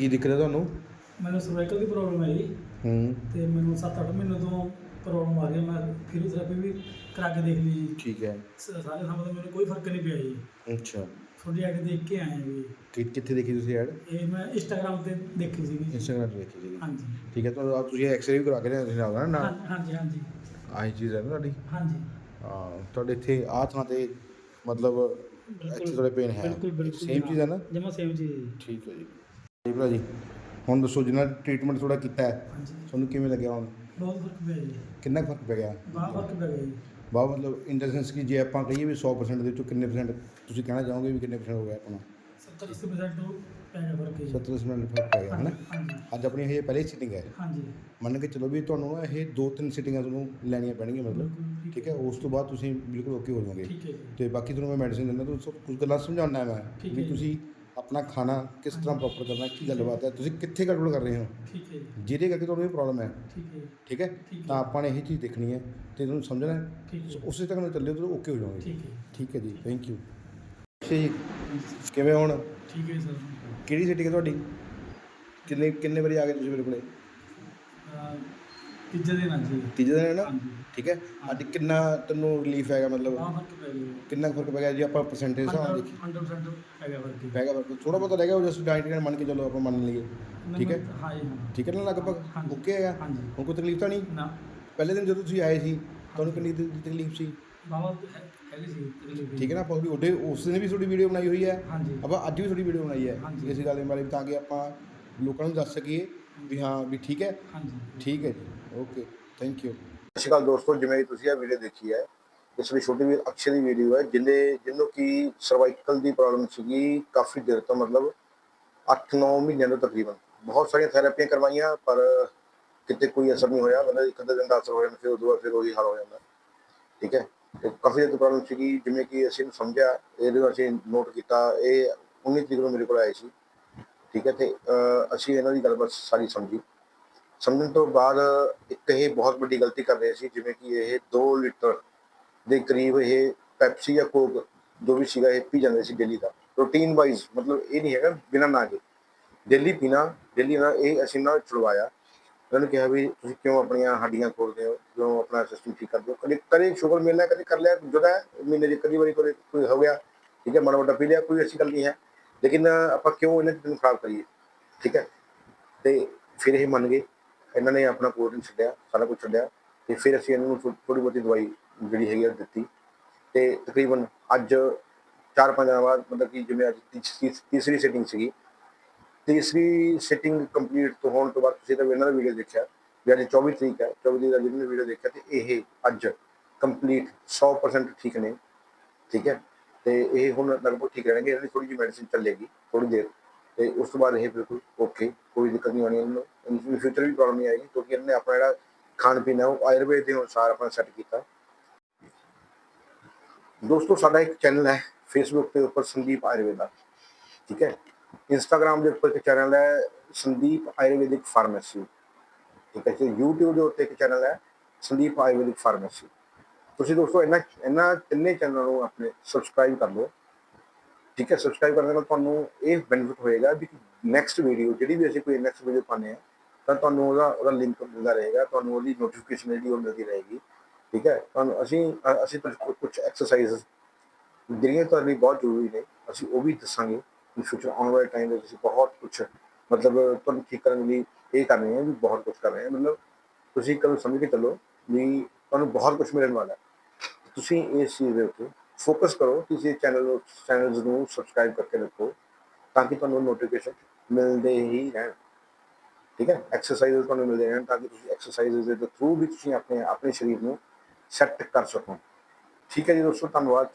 ਕੀ ਦਿੱਕਤ ਹੈ ਤੁਹਾਨੂੰ? ਮੈਨੂੰ ਸਰਵਾਈਕਲ ਦੀ ਪ੍ਰੋਬਲਮ ਹੈ ਜੀ। ਹੂੰ। ਤੇ ਮੈਨੂੰ 7-8 ਮਹੀਨੇ ਤੋਂ ਪ੍ਰੋਬਲਮ ਆ ਰਹੀ ਹੈ। ਮੈਂ ਫਿਜ਼ੀਓਥੈਰੇਪੀ ਵੀ ਕਰਾ ਕੇ ਦੇਖ ਲਈ ਜੀ। ਠੀਕ ਹੈ। ਸ- ਸਾਰੇ ਥਾਂ ਤੋਂ ਮੈਨੂੰ ਕੋਈ ਫ਼ਰਕ ਨਹੀਂ ਪਿਆ ਜੀ। ਅੱਛਾ। ਤੁਹਾਡੀ ਐਡ ਦੇਖ ਕੇ ਆਏ ਜੀ। ਕਿ ਕਿੱਥੇ ਦੇਖੀ ਤੁਸੀਂ ਐਡ ਇਹ ਮੈਂ ਇੰਸਟਾਗ੍ਰਾਮ ਤੇ ਦੇਖੀ ਸੀਗੀ। ਇੰਸਟਾਗ੍ਰਾਮ ਤੇ ਦੇਖੀ ਸੀ ਹਾਂਜੀ। ਠੀਕ ਹੈ ਤੁਹਾਨੂੰ ਆਪ ਤੁਸੀਂ ਐਕਸਰੇ ਵੀ ਕਰਵਾ ਕੇ ਲਿਆਏ ਤੁਸੀਂ ਨਾਲ ਨਾ? ਨਾਲ ਹਾਂ- ਹਾਂਜੀ ਹਾਂਜੀ। ਆਹੀ ਚੀਜ਼ ਹੈ ਨਾ ਤੁਹਾਡੀ? ਹਾਂਜੀ। ਹਾਂ ਤੁਹਾਡੇ ਇੱਥੇ ਆਹ ਥਾਂ ਤੇ ਮਤਲਬ ਇੱਥੇ ਤੁਹਾਡੇ ਪੇਨ ਹੈ। ਬਿਲਕੁਲ ਬਿਲਕੁਲ ਸੇਮ ਚੀਜ਼ ਹੈ ਨਾ? ਜਮਾ ਸੇਮ ਚੀਜ਼ ਹੈ ਜੀ। ਠੀਕ ਹੈ ਜੀ। ਜੀ ਭਰਾ ਜੀ। ਹੁਣ ਦੱਸੋ ਜਿੰਨਾ ਟ੍ਰੀਟਮੈਂਟ ਥੋੜਾ ਕੀਤਾ ਹੈ ਹਾਂਜੀ। ਤੁਹਾਨੂੰ ਕਿਵੇਂ ਲੱਗਿਆ ਹੁਣ? ਬਹੁਤ ਫ਼ਰਕ ਪਿਆ ਜੀ। ਕਿੰਨਾ ਕੁ ਫ਼ਰਕ ਪੈ ਗਿਆ ਬਹੁਤ ਫ਼ਰਕ ਪੈ ਗਿਆ ਜੀ। ਬਾ ਮਤਲਬ ਇਨ ਦਾ ਸੈਂਸ ਕਿ ਜੇ ਆਪਾਂ ਕਹੀਏ ਵੀ 100% ਦੇ ਵਿੱਚੋਂ ਕਿੰਨੇ ਪਰਸੈਂਟ ਤੁਸੀਂ ਕਹਿਣਾ ਚਾਹੋਗੇ ਵੀ ਕਿੰਨੇ ਪਰਸੈਂਟ ਹੋ ਗਿਆ ਆਪਣਾ? 70% ਤੋਂ ਪੈ ਗਿਆ ਫ਼ਰਕ ਜੀ। 70% ਫ਼ਰਕ ਪੈ ਗਿਆ ਹੈ ਨਾ ਹਾਂਜੀ। ਅੱਜ ਆਪਣੀ ਇਹ ਪਹਿਲੀ ਸਿਟਿੰਗ ਹੈ। ਹਾਂਜੀ। ਮੰਨ ਕੇ ਚਲੋ ਵੀ ਤੁਹਾਨੂੰ ਨਾ ਇਹ ਦੋ ਤਿੰਨ ਸਿਟਿੰਗਾਂ ਤੁਹਾਨੂੰ ਲੈਣੀਆਂ ਪੈਣਗੀਆਂ ਮਤਲਬ। ਠੀਕ ਹੈ ਉਸ ਤੋਂ ਬਾਅਦ ਤੁਸੀਂ ਬਿਲਕੁਲ ਓਕੇ ਹੋ ਜਾਓਗੇ। ਠੀਕ ਹੈ ਜੀ। ਤੇ ਬਾਕੀ ਤੁਹਾਨੂੰ ਮੈਂ ਮੈਡੀਸਿਨ ਦਿੰਦਾ ਤੁਹਾਨੂੰ ਕੁਝ ਗੱਲਾਂ ਸਮਝਾਉਣਾ ਮੈਂ ਠੀਕ ਵੀ ਜੀ। ਤੁਸੀਂ ਆਪਣਾ ਖਾਣਾ ਕਿਸ ਤਰ੍ਹਾਂ ਪ੍ਰੋਪਰ ਕਰਨਾ ਕੀ ਗੱਲਬਾਤ ਹੈ ਤੁਸੀਂ ਕਿੱਥੇ ਗੜਬੜ ਕਰ ਰਹੇ ਹੋ? ਠੀਕ ਜਿਹਦੇ ਕਰਕੇ ਤੁਹਾਨੂੰ ਇਹ ਪ੍ਰੋਬਲਮ ਹੈ। ਠੀਕ ਹੈ ਠੀਕ ਹੈ? ਠੀਕ ਤਾਂ ਆਪਾਂ ਨੇ ਇਹ ਚੀਜ਼ ਦੇਖਣੀ ਹੈ ਤੇ ਤੁਹਾਨੂੰ ਸਮਝਣਾ ਹੈ। ਠੀਕ ਸੋ ਉਸੇ ਤੱਕ ਨੂੰ ਚੱਲਿਓ ਤਾਂ ਓਕੇ ਹੋ ਜਾਓਗੇ ਠੀਕ ਹੈ। ਠੀਕ ਹੈ ਜੀ। ਥੈਂਕ ਯੂ ਜੀ। ਕਿਵੇਂ ਹੁਣ? ਠੀਕ ਹੈ ਸਰ। ਕਿਹੜੀ ਸਿਟੀ ਹੈ ਤੁਹਾਡੀ? ਕਿੰਨੇ ਕਿੰਨੇ ਵਾਰੀ ਆ ਗਏ ਤੁਸੀਂ ਮੇਰੇ ਕੋਲੇ? ਤੀਜੇ ਦਿਨ ਅੱਜ ਤੀਜੇ ਦਿਨ ਹੈ ਨਾ? ਹਾਂਜੀ। ਠੀਕ ਹੈ। ਅੱਜ ਕਿੰਨਾ ਤੈਨੂੰ ਰਿਲੀਫ ਹੈਗਾ ਮਤਲਬ? ਬਹੁਤ ਫ਼ਰਕ ਪੈ ਗਿਆ। ਕਿੰਨਾ ਕੁ ਫ਼ਰਕ ਪੈ ਗਿਆ? ਜੀ ਆਪਾਂ ਪਰਸੈਂਟੇਜ ਹਿਸਾਬ ਦੇਖੀ 100% ਪੈ ਗਿਆ ਫ਼ਰਕ। ਜੀ ਪੈ ਗਿਆ ਫ਼ਰਕ। ਥੋੜਾ ਬਹੁਤਾ ਰਹਿ ਗਿਆ ਉਹ ਜਸਟ ਡਾਈਟ ਕਰਨ ਮੰਨ ਕੇ ਚਲੋ ਆਪਾਂ ਮੰਨ ਲਈਏ। ਠੀਕ ਹੈ? ਹਾਂ ਠੀਕ ਹੈ ਨਾ ਲਗਭਗ। ਓਕੇ ਹੈਗਾ? ਹੁਣ ਕੋਈ ਤਕਲੀਫ ਤਾਂ ਨਹੀਂ? ਨਾ। ਪਹਿਲੇ ਦਿਨ ਜਦੋਂ ਤੁਸੀਂ ਆਏ ਸੀ ਤੁਹਾਨੂੰ ਕਿੰਨੀ ਤਕਲੀਫ ਸੀ? ਠੀਕ ਹੈ ਨਾ ਆਪਾਂ ਵੀ ਉਹਦੇ ਉਸ ਦਿਨ ਵੀ ਤੁਹਾਡੀ ਵੀਡੀਓ ਬਣਾਈ ਹੋਈ ਹੈ। ਆਪਾਂ ਅੱਜ ਵੀ ਤੁਹਾਡੀ ਵੀਡੀਓ ਬਣਾਈ ਹੈ। ਇਸ ਗੱਲ ਦੇ ਬਾਰੇ ਤਾਂ ਕਿ ਆਪਾਂ ਲੋਕਾਂ ਨੂੰ ਦੱਸ ਸਕੀਏ। ਵੀ ਹਾਂ ਵੀ ਠੀਕ ਹੈ? ਹਾਂਜੀ। ਠੀਕ ਹੈ ਜੀ। ਓਕੇ ਥੈਂਕ ਯੂ ਸਤਿ ਸ਼੍ਰੀ ਅਕਾਲ ਦੋਸਤੋ ਜਿਵੇਂ ਕਿ ਤੁਸੀਂ ਇਹ ਵੀਡੀਓ ਦੇਖੀ ਹੈ ਇਸ ਵਿੱਚ ਛੋਟੀ ਵੀ ਅਕਸ਼ੇ ਦੀ ਵੀਡੀਓ ਹੈ ਜਿੰਦੇ ਜਿਹਨੂੰ ਕਿ ਸਰਵਾਈਕਲ ਦੀ ਪ੍ਰੋਬਲਮ ਸੀਗੀ ਕਾਫੀ ਦੇਰ ਤੋਂ ਮਤਲਬ 8-9 ਮਹੀਨਿਆਂ ਤੋਂ ਤਕਰੀਬਨ। ਬਹੁਤ ਸਾਰੀਆਂ ਥੈਰੇਪੀਆਂ ਕਰਵਾਈਆਂ ਪਰ ਕਿਤੇ ਕੋਈ ਅਸਰ ਨਹੀਂ ਹੋਇਆ ਮਤਲਬ ਇੱਕ ਅੱਧੇ ਦਿਨ ਦਾ ਅਸਰ ਹੋ ਜਾਂਦਾ ਫਿਰ ਉਦੋਂ ਬਾਅਦ ਫਿਰ ਉਹੀ ਹਾਲ ਹੋ ਜਾਂਦਾ। ਠੀਕ ਹੈ? ਤੇ ਕਾਫੀ ਤੋਂ ਪ੍ਰੋਬਲਮ ਸੀਗੀ ਜਿਵੇਂ ਕਿ ਅਸੀਂ ਸਮਝਿਆ ਇਹਦੇ ਨੂੰ ਅਸੀਂ ਨੋਟ ਕੀਤਾ ਇਹ 19 ਤਰੀਕ ਨੂੰ ਮੇਰੇ ਕੋਲ ਆਏ ਸੀ। ਠੀਕ ਹੈ ਤੇ ਅਹ, ਅਸੀਂ ਇਹਨਾਂ ਦੀ ਗੱਲਬਾਤ ਸਾਰੀ ਸਮਝੀ ਸਮਝਣ ਤੋਂ ਬਾਅਦ ਇੱਕ ਇਹ ਬਹੁਤ ਵੱਡੀ ਗਲਤੀ ਕਰ ਰਹੇ ਸੀ ਜਿਵੇਂ ਕਿ ਇਹ 2 ਲੀਟਰ ਦੇ ਕਰੀਬ ਇਹ ਪੈਪਸੀ ਜਾਂ ਕੋਕ ਜੋ ਵੀ ਸੀਗਾ ਇਹ ਪੀ ਜਾਂਦੇ ਸੀ ਡੇਲੀ ਦਾ ਰੂਟੀਨ ਵਾਈਜ਼ ਮਤਲਬ ਇਹ ਨਹੀਂ ਹੈਗਾ ਬਿਨਾਂ ਨਾ ਕੇ ਡੇਲੀ ਪੀਣਾ ਡੇਲੀ ਨਾ ਇਹ ਅਸੀਂ ਨਾ ਛੁਡਵਾਇਆ ਉਹਨਾਂ ਨੇ ਕਿਹਾ ਵੀ ਤੁਸੀਂ ਕਿਉਂ ਆਪਣੀਆਂ ਹੱਡੀਆਂ ਖੋਲਦੇ ਹੋ ਕਿਉਂ ਆਪਣਾ ਸਿਸਟਮ ਠੀਕ ਕਰਦੇ ਹੋ ਕਦੇ ਕਦੇ ਸ਼ੂਗਰ ਮਿਲਣਾ ਕਦੇ ਕਰ ਲਿਆ ਜੁਦਾ ਹੈ ਮਹੀਨੇ ਦੀ ਕਦੀ ਵਾਰੀ ਕੋਈ ਕੋਈ ਹੋ ਗਿਆ ਠੀਕ ਹੈ ਮਾੜਾ ਮੋਟਾ ਪੀ ਲਿਆ ਕੋਈ ਅੱਛੀ ਗੱਲ ਨਹੀਂ ਹੈ ਲੇਕਿਨ ਆਪਾਂ ਕਿਉਂ ਇਹਨਾਂ ਚੀਜ਼ਾਂ ਨੂੰ ਖਰਾਬ ਕਰੀਏ? ਠੀਕ ਹੈ? ਤੇ ਫਿਰ ਇਹ ਮੰਨ ਗਏ, ਇਹਨਾਂ ਨੇ ਆਪਣਾ ਕੋਡਿੰਗ ਛੱਡਿਆ, ਸਾਰਾ ਕੁਝ ਛੱਡਿਆ ਤੇ ਫਿਰ ਅਸੀਂ ਇਹਨਾਂ ਨੂੰ ਥੋੜੀ ਬਹੁਤੀ ਦਵਾਈ ਜਿਹੜੀ ਹੈਗੀ ਆ ਦਿੱਤੀ ਤੇ ਤਕਰੀਬਨ ਅੱਜ 4-5 ਦਿਨਾਂ ਬਾਅਦ ਮਤਲਬ ਕਿ ਜਿਵੇਂ ਅੱਜ ਤੀਸ- ਤੀਸਰੀ ਸੈਟਿੰਗ ਸੀਗੀ। ਤੀਸਰੀ ਸਿਟਿੰਗ ਕੰਪਲੀਟ ਤੋਂ ਹੋਣ ਤੋਂ ਬਾਅਦ ਤੁਸੀਂ ਤਾਂ ਇਹਨਾਂ ਦਾ ਵੀਡੀਓ ਦੇਖਿਆ ਵੀ ਅੱਜ 24 ਤਰੀਕ ਹੈ 24 ਤਰੀਕ ਦਾ ਜਿਹਨੇ ਵੀਡੀਓ ਦੇਖਿਆ ਤੇ ਇਹ ਅੱਜ ਕੰਪਲੀਟ 100% ਠੀਕ ਨੇ। ਠੀਕ ਹੈ? ਤੇ ਇਹ ਹੁਣ ਲਗਭਗ ਠੀਕ ਰਹਿਣਗੇ ਇਹਨਾਂ ਦੀ ਥੋੜੀ ਜਿਹੀ ਮੈਡੀਸਿਨ ਚੱਲੇਗੀ ਥੋੜੀ ਦੇਰ। ਤੇ ਉਸ ਤੋਂ ਬਾਅਦ ਇਹ ਬਿਲਕੁਲ ਓਕੇ ਕੋਈ ਦਿੱਕਤ ਨਹੀਂ ਆਉਣੀ ਇਹਨਾਂ। ਨੂੰ ਫਿਊਚਰ ਵੀ ਪ੍ਰੋਬਲਮ ਨਹੀਂ ਆਏਗੀ, ਕਿਉਂਕਿ ਇਹਨਾਂ ਨੇ ਆਪਣਾ ਜਿਹੜਾ ਖਾਣ ਪੀਣ ਹੈ, ਉਹ ਆਯੁਰਵੇਦ ਦੇ ਅਨੁਸਾਰ ਆਪਣਾ ਸੈੱਟ ਕੀਤਾ। ਦੋਸਤੋ, ਸਾਡਾ ਇੱਕ ਚੈਨਲ ਹੈ ਫੇਸਬੁੱਕ ਤੇ ਉੱਪਰ ਸੰਦੀਪ ਆਯੁਰਵੇਦਾ। ਠੀਕ ਹੈ? ਇੰਸਟਾਗ੍ਰam ਦੇ ਉੱਪਰ ਇੱਕ ਚੈਨਲ ਹੈ, ਸੰਦੀਪ ਆਯੁਰਵੈਦਿਕ ਫਾਰਮੇਸੀ ਠੀਕ ਹੈ ਜੀ? YouTube ਦੇ ਉੱਤੇ ਇੱਕ ਚੈਨਲ ਹੈ, ਸੰਦੀਪ ਆਯੁਰਵੈਦਿਕ ਫਾਰਮੇਸੀ ਤੁਸੀਂ ਦੋਸਤੋ ਇਹਨਾਂ ਇਹਨਾਂ ਤਿੰਨੇ ਚੈਨਲਾਂ ਨੂੰ ਆਪਣੇ ਸਬਸਕ੍ਰਾਈਬ ਕਰ ਲਓ। ਠੀਕ ਹੈ ਸਬਸਕ੍ਰਾਈਬ ਕਰਨ ਨਾਲ ਤੁਹਾਨੂੰ ਇਹ ਬੈਨੀਫਿਟ ਹੋਏਗਾ ਵੀ ਨੈਕਸਟ ਵੀਡੀਓ ਜਿਹੜੀ ਵੀ ਅਸੀਂ ਕੋਈ ਨੈਕਸਟ ਵੀਡੀਓ ਪਾਉਂਦੇ ਆ ਤਾਂ ਤੁਹਾਨੂੰ ਉਹਦਾ ਉਹਦਾ ਲਿੰਕ ਮਿਲਦਾ ਰਹੇਗਾ, ਤੁਹਾਨੂੰ ਉਹਦੀ ਨੋਟੀਫਿਕੇਸ਼ਨ ਜਿਹੜੀ ਉਹ ਮਿਲਦੀ ਰਹੇਗੀ। ਠੀਕ ਹੈ, ਤੁਹਾਨੂੰ ਅਸੀਂ ਅਸੀਂ ਅਸੀਂ ਕੁਝ ਐਕਸਰਸਾਈਜ਼ ਜਿਹੜੀਆਂ ਤੁਹਾਡੇ ਲਈ ਬਹੁਤ ਜ਼ਰੂਰੀ ਨੇ, ਅਸੀਂ ਉਹ ਵੀ ਦੱਸਾਂਗੇ। ਕਿ ਫਿਊਚਰ ਆਉਣ ਵਾਲੇ ਟਾਈਮ ਦੇ ਵਿੱਚ ਅਸੀਂ ਬਹੁਤ ਕੁਝ, ਮਤਲਬ ਤੁਹਾਨੂੰ ਠੀਕ ਕਰਨ ਲਈ ਇਹ ਕਰ ਰਹੇ ਹਾਂ ਵੀ ਬਹੁਤ ਕੁਝ ਕਰ ਰਹੇ ਹਾਂ। ਮਤਲਬ ਤੁਸੀਂ ਕਦੋਂ ਸਮਝ ਕੇ ਚੱਲੋ ਵੀ ਤੁਹਾਨੂੰ ਬਹੁਤ ਕੁਝ ਮਿਲਣ ਵਾਲਾ ਹੈ। ਤੁਸੀਂ ਇਸ ਚੀਜ਼ ਦੇ ਉੱਤੇ ਫੋਕਸ ਕਰੋ, ਤੁਸੀਂ ਚੈਨਲ ਨੂੰ ਚੈਨਲਸ ਨੂੰ ਸਬਸਕ੍ਰਾਈਬ ਕਰਕੇ ਰੱਖੋ ਤਾਂ ਕਿ ਤੁਹਾਨੂੰ ਨੋਟੀਫਿਕੇਸ਼ਨ ਮਿਲਦੇ ਹੀ ਰਹਿਣ। ਠੀਕ ਹੈ? ਐਕਸਰਸਾਈਜ਼ ਤੁਹਾਨੂੰ ਮਿਲਦੇ ਰਹਿਣ ਤਾਂ ਕਿ ਤੁਸੀਂ ਐਕਸਰਸਾਈਜ਼ ਦੇ ਥਰੂ ਵੀ ਤੁਸੀਂ ਆਪਣੇ ਆਪਣੇ ਸਰੀਰ ਨੂੰ ਸੈੱਟ ਕਰ ਸਕੋ। ਠੀਕ ਹੈ ਜੀ ਦੋਸਤੋ, ਧੰਨਵਾਦ।